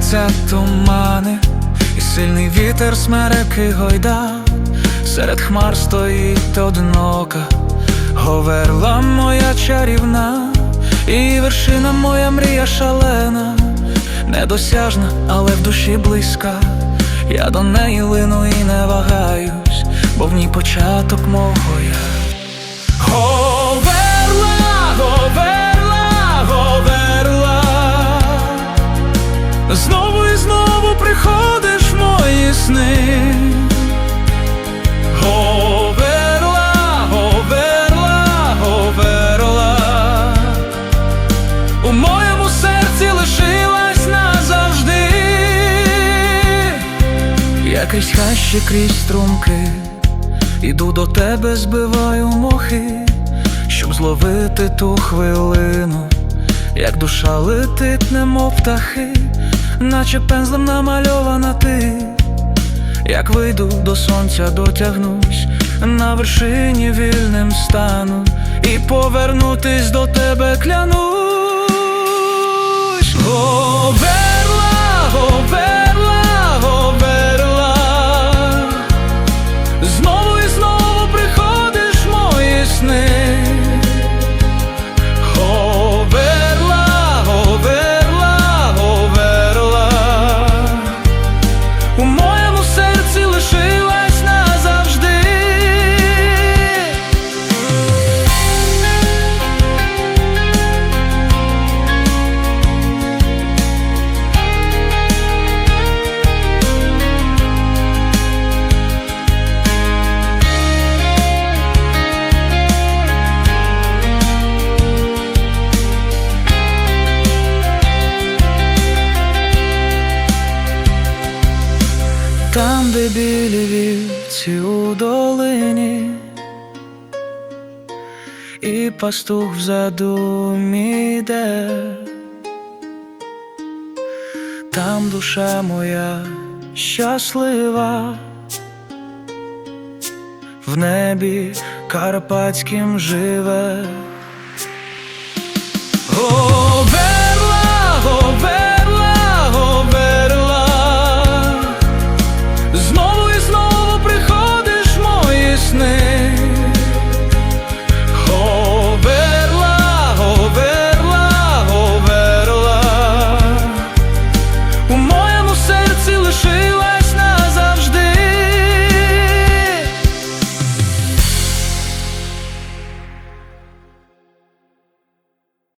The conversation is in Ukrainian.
Клубляться тумани, і сильний вітер смереки гойда, серед хмар стоїть одинока, говерла моя чарівна, і вершина моя мрія шалена, недосяжна, але в душі близька. Я до неї лину і не вагаюсь, бо в ній початок мого я. Крізь хащі, крізь струмки, іду до тебе, збиваю мохи, щоб зловити ту хвилину, як душа летить, немов птахи, наче пензлем намальована ти, як вийду до сонця, дотягнусь, на вершині вільним стану, і повернутись до тебе клянусь. Говерла, Там, де білі вівці у долині, і пастух в задумі йде, там душа моя щаслива, в небі карпатським живе.